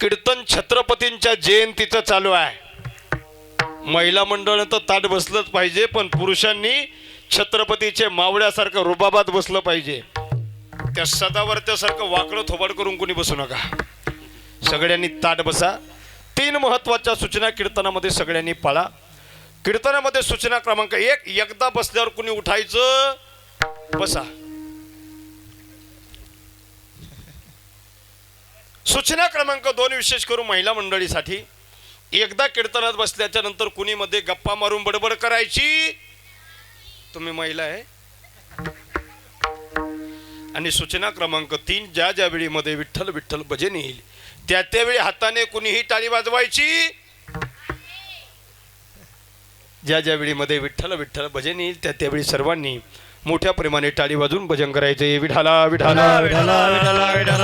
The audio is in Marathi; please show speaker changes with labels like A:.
A: कीर्तन छत्रपतींच्या जयंतीचं चालू आहे. महिला मंडळानं तर ताट बसलंच पाहिजे पण पुरुषांनी छत्रपतीचे मावळ्यासारखं रुबाबात बसलं पाहिजे. त्या सदावर्त्यासारखं वाकडं थोबाड करून कुणी बसू नका. सगळ्यांनी ताट बसा. तीन महत्त्वाच्या सूचना कीर्तनामध्ये सगळ्यांनी पाळा. कीर्तनामध्ये सूचना क्रमांक एक एकदा बसल्यावर कुणी उठायचं? बसा. सूचना क्रमांक दोन विशेष करून महिला मंडळीसाठी. एकदा कीर्तनात बसल्याच्या नंतर कुणी मध्ये गप्पा मारून बडबड करायची? तुम्ही महिला आहे. आणि सूचना क्रमांक तीन ज्या ज्या वेळीमध्ये विठ्ठल विठ्ठल भजन येईल त्या त्यावेळी हाताने कुणीही टाळी वाजवायची? ज्या ज्या वेळीमध्ये विठ्ठल विठ्ठल भजन येईल त्या त्यावेळी सर्वांनी मोठ्या प्रेमाने टाळी वाजून भजन करायचे. विठाला विठाला
B: विठाला विठाला विठाला